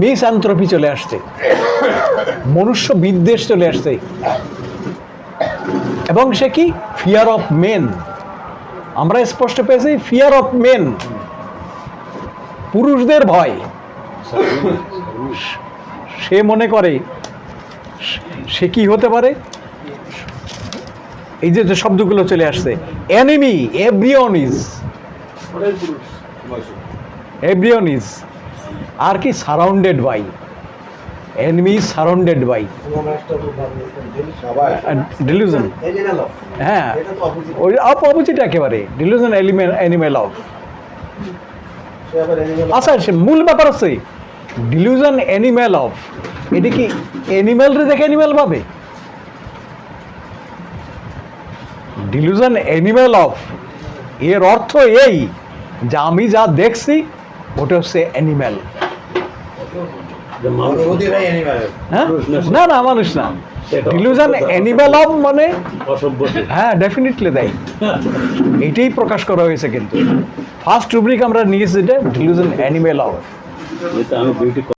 Miss অ্যান্থ্রপি চলে আসছে। মনুষ্য বিদ্বেষ চলে আসছে। এবং সে কি? ফিয়ার অফ মেন আমরা স্পষ্ট পেয়েছি ফিয়ার অফ মেন পুরুষদের ভয়। সে মনে করে, সে কি হতে পারে? এই যে যে শব্দগুলো চলে আসছে। Enemy everyone is everyone is আর কি surrounded by enemy surrounded by delusion হ্যাঁ। ওই অপ অপোজিট একেবারে ডিলিউশন এলিমেন্ট অ্যানিমেল অফ আচ্ছা সে মূল ব্যাপার হচ্ছে ডিলিউশন অ্যানিমেল অফ এটা কি অ্যানিমেলরে দেখে অ্যানিমেল পাবে ডিলিউশন অ্যানিমেল অফ এর অর্থ এই যে আমি যা দেখছি ওটা হচ্ছে অ্যানিমেল হ্যাঁ না না মানুষ না। ডিলিউশন অ্যানিমেল অফ মানে হ্যাঁ ডেফিনেটলি দেয় এটাই প্রকাশ করা হয়েছে কিন্তু। ফার্স্ট রুব্রিক আমরা নিয়েছি যেটা ডিলিউশন অ্যানিমেল অফ আমি বিউটি